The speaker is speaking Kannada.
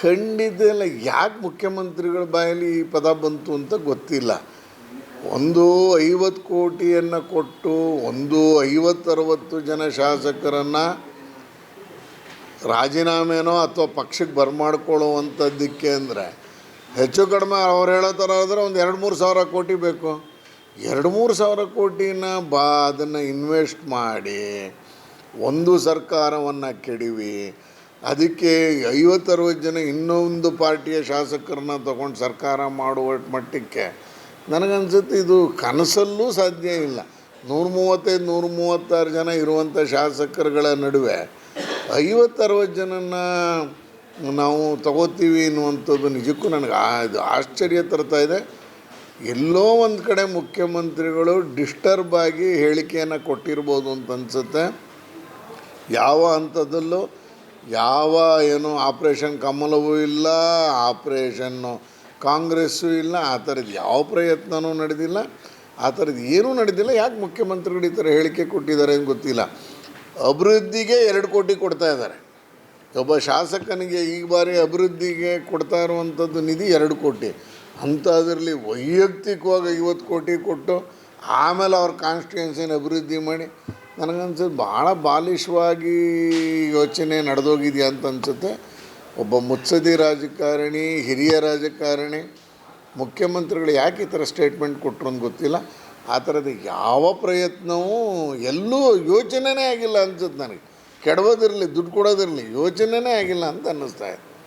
ಖಂಡಿತ ಇಲ್ಲ. ಯಾಕೆ ಮುಖ್ಯಮಂತ್ರಿಗಳ ಬಾಯಲ್ಲಿ ಈ ಪದ ಬಂತು ಅಂತ ಗೊತ್ತಿಲ್ಲ. ಒಂದು ಐವತ್ತು ಕೋಟಿಯನ್ನು ಕೊಟ್ಟು ಒಂದು ಐವತ್ತರವತ್ತು ಜನ ಶಾಸಕರನ್ನು ರಾಜೀನಾಮೆನೋ ಅಥವಾ ಪಕ್ಷಕ್ಕೆ ಬರಮಾಡ್ಕೊಳ್ಳುವಂಥದ್ದಕ್ಕೆ ಅಂದರೆ ಹೆಚ್ಚು ಕಡಿಮೆ ಅವ್ರು ಹೇಳೋ ಥರ ಆದರೆ ಒಂದು ಎರಡು ಮೂರು ಸಾವಿರ ಕೋಟಿ ಬೇಕು. ಎರಡು ಮೂರು ಸಾವಿರ ಕೋಟಿನ ಬಾ ಅದನ್ನು ಇನ್ವೆಸ್ಟ್ ಮಾಡಿ ಒಂದು ಸರ್ಕಾರವನ್ನು ಕೆಡವಿ. ಅದಕ್ಕೆ ಐವತ್ತರವತ್ತು ಜನ ಇನ್ನೊಂದು ಪಾರ್ಟಿಯ ಶಾಸಕರನ್ನ ತಗೊಂಡು ಸರ್ಕಾರ ಮಾಡುವ ಮಟ್ಟಕ್ಕೆ ನನಗನ್ಸುತ್ತೆ ಇದು ಕನಸಲ್ಲೂ ಸಾಧ್ಯ ಇಲ್ಲ. ನೂರ ಮೂವತ್ತೈದು ನೂರ ಮೂವತ್ತಾರು ಜನ ಇರುವಂಥ ಶಾಸಕರುಗಳ ನಡುವೆ ಐವತ್ತರವತ್ತು ಜನನ ನಾವು ತಗೋತೀವಿ ಅನ್ನುವಂಥದ್ದು ನಿಜಕ್ಕೂ ನನಗೆ ಇದು ಆಶ್ಚರ್ಯ ತರ್ತಾ ಇದೆ. ಎಲ್ಲೋ ಒಂದು ಕಡೆ ಮುಖ್ಯಮಂತ್ರಿಗಳು ಡಿಸ್ಟರ್ಬ್ ಆಗಿ ಹೇಳಿಕೆಯನ್ನು ಕೊಟ್ಟಿರ್ಬೋದು ಅಂತ ಅನಿಸುತ್ತೆ. ಯಾವ ಹಂತದಲ್ಲೂ ಯಾವ ಏನು ಆಪ್ರೇಷನ್ ಕಮಲವೂ ಇಲ್ಲ, ಆಪ್ರೇಷನ್ನು ಕಾಂಗ್ರೆಸ್ಸು ಇಲ್ಲ, ಆ ಥರದ್ದು ಯಾವ ಪ್ರಯತ್ನವೂ ನಡೆದಿಲ್ಲ, ಆ ಥರದ್ದು ಏನೂ ನಡೆದಿಲ್ಲ. ಯಾಕೆ ಮುಖ್ಯಮಂತ್ರಿಗಳು ಈ ಥರ ಹೇಳಿಕೆ ಕೊಟ್ಟಿದ್ದಾರೆ ಅಂತ ಗೊತ್ತಿಲ್ಲ. ಅಭಿವೃದ್ಧಿಗೆ ಎರಡು ಕೋಟಿ ಕೊಡ್ತಾ ಇದ್ದಾರೆ. ಒಬ್ಬ ಶಾಸಕನಿಗೆ ಈ ಬಾರಿ ಅಭಿವೃದ್ಧಿಗೆ ಕೊಡ್ತಾ ಇರುವಂಥದ್ದು ನಿಧಿ ಎರಡು ಕೋಟಿ. ಅಂಥದ್ರಲ್ಲಿ ವೈಯಕ್ತಿಕವಾಗಿ ಐವತ್ತು ಕೋಟಿ ಕೊಟ್ಟು ಆಮೇಲೆ ಅವ್ರ ಕಾನ್ಸ್ಟಿಟ್ಯೂನ್ಸಿನ ಅಭಿವೃದ್ಧಿ ಮಾಡಿ ನನಗನ್ಸುತ್ತೆ ಭಾಳ ಬಾಲಿಶವಾಗಿ ಯೋಚನೆ ನಡೆದೋಗಿದೆಯಾ ಅಂತ ಅನಿಸುತ್ತೆ. ಒಬ್ಬ ಮುತ್ಸದಿ ರಾಜಕಾರಣಿ, ಹಿರಿಯ ರಾಜಕಾರಣಿ, ಮುಖ್ಯಮಂತ್ರಿಗಳು ಯಾಕೆ ಈ ಥರ ಸ್ಟೇಟ್ಮೆಂಟ್ ಕೊಟ್ಟರು ಅಂತ ಗೊತ್ತಿಲ್ಲ. ಆ ಥರದ ಯಾವ ಪ್ರಯತ್ನವೂ ಎಲ್ಲೂ ಯೋಚನೆನೇ ಆಗಿಲ್ಲ ಅನ್ಸುತ್ತೆ ನನಗೆ. ಕೆಡವೋದಿರಲಿ, ದುಡ್ಡು ಕೊಡೋದಿರಲಿ, ಯೋಚನೆನೇ ಆಗಿಲ್ಲ ಅಂತ ಅನ್ನಿಸ್ತಾ ಇದೆ.